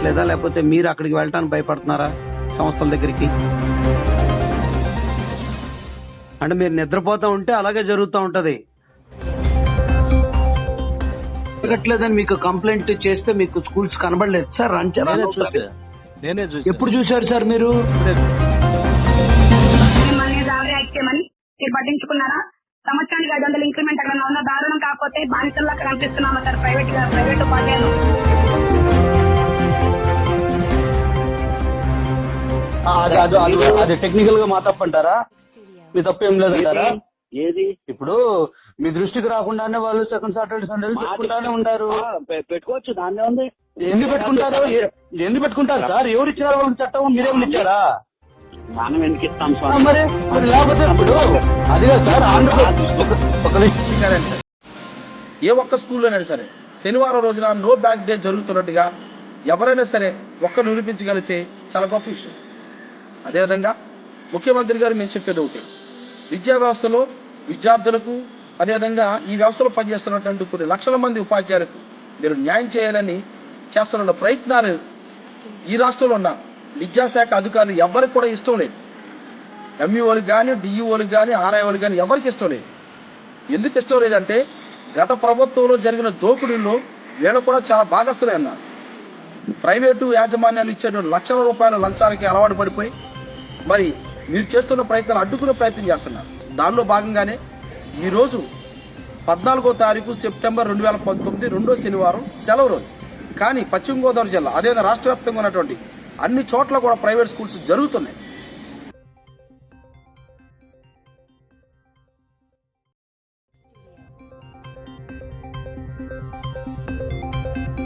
చేయట్లేదా? లేకపోతే మీరు అక్కడికి వెళ్ళటానికి భయపడుతున్నారా సంస్థల దగ్గరికి? అంటే మీరు నిద్రపోతూ ఉంటే అలాగే జరుగుతూ ఉంటది. జరగట్లేదని మీకు కంప్లైంట్ చేస్తే మీకు స్కూల్స్ కనబడలేదు. సార్ రన్ చే- నేనే చూసా. నేనే చూసా. ఎప్పుడు చూసారు సార్ మిమ్మల్ని మీరు పట్టించుకున్నారా? సంవత్సరానికి ఐదు వందల ఇంక్రిమెంట్ అక్కడ ఉన్న దారుణం కాకపోతే బానిసల్లా కనిపిస్తున్నామా సార్? ప్రైవేట్గా ప్రైవేట్ ఉపాధ్యాయులు. అది అది అది అది టెక్నికల్గా మా తప్పు అంటారా మీ తప్పు ఏం లేదంటారా? ఏది? ఇప్పుడు మీ దృష్టికి రాకుండానే వాళ్ళు సెకండ్ సాటర్డే సండే పెట్టుకుంటానే ఉంటారు పెట్టుకోవచ్చు దాన్నే ఉంది. ఎందుకు పెట్టుకుంటారు? ఎందుకు పెట్టుకుంటారు సార్? ఎవరు ఇచ్చారు వాళ్ళకి చట్టం? మీరేమైనా ఇచ్చారా? మనం ఎందుకు ఇస్తాం స్వామి? మరి మరి లేకపోతే ఇప్పుడు సార్ ఆంధ్రప్రదేశ్ కాదండి సార్. ఏ ఒక్క స్కూల్లోనైనా సరే శనివారం రోజున నో బ్యాక్ డే జరుగుతున్నట్టుగా ఎవరైనా సరే ఒక్కరు నిరూపించగలిగితే చాలా గొప్ప విషయం. అదేవిధంగా ముఖ్యమంత్రి గారు నేను చెప్పేది ఒకటి. విద్యా వ్యవస్థలో విద్యార్థులకు అదేవిధంగా ఈ వ్యవస్థలో పనిచేస్తున్నటువంటి కొన్ని లక్షల మంది ఉపాధ్యాయులకు మీరు న్యాయం చేయాలని చేస్తున్న ప్రయత్నాలు ఈ రాష్ట్రంలో ఉన్న విద్యాశాఖ అధికారులు ఎవరికి కూడా ఇష్టం లేదు. ఎంఈఓలకు కానీ డిఈఓలకు కానీ ఆర్ఐఓలకు కానీ ఎవరికి ఇష్టం లేదు. ఎందుకు ఇష్టం లేదంటే గత ప్రభుత్వంలో జరిగిన దోపిడీల్లో వీళ్ళు కూడా చాలా భాగస్తులే అన్నారు. ప్రైవేటు యాజమాన్యాలు ఇచ్చే లక్షల రూపాయల లంచాలకి అలవాటు పడిపోయి మరి మీరు చేస్తున్న ప్రయత్నాలు అడ్డుకునే ప్రయత్నం చేస్తున్నారు. దానిలో భాగంగానే ఈరోజు పద్నాలుగో తారీఖు సెప్టెంబర్ రెండు వేల పంతొమ్మిది రెండో శనివారం సెలవు రోజు. కానీ పశ్చిమ గోదావరి జిల్లా అదేవిధంగా రాష్ట్ర వ్యాప్తంగా ఉన్నటువంటి అన్ని చోట్ల కూడా ప్రైవేట్ స్కూల్స్ జరుగుతున్నాయి.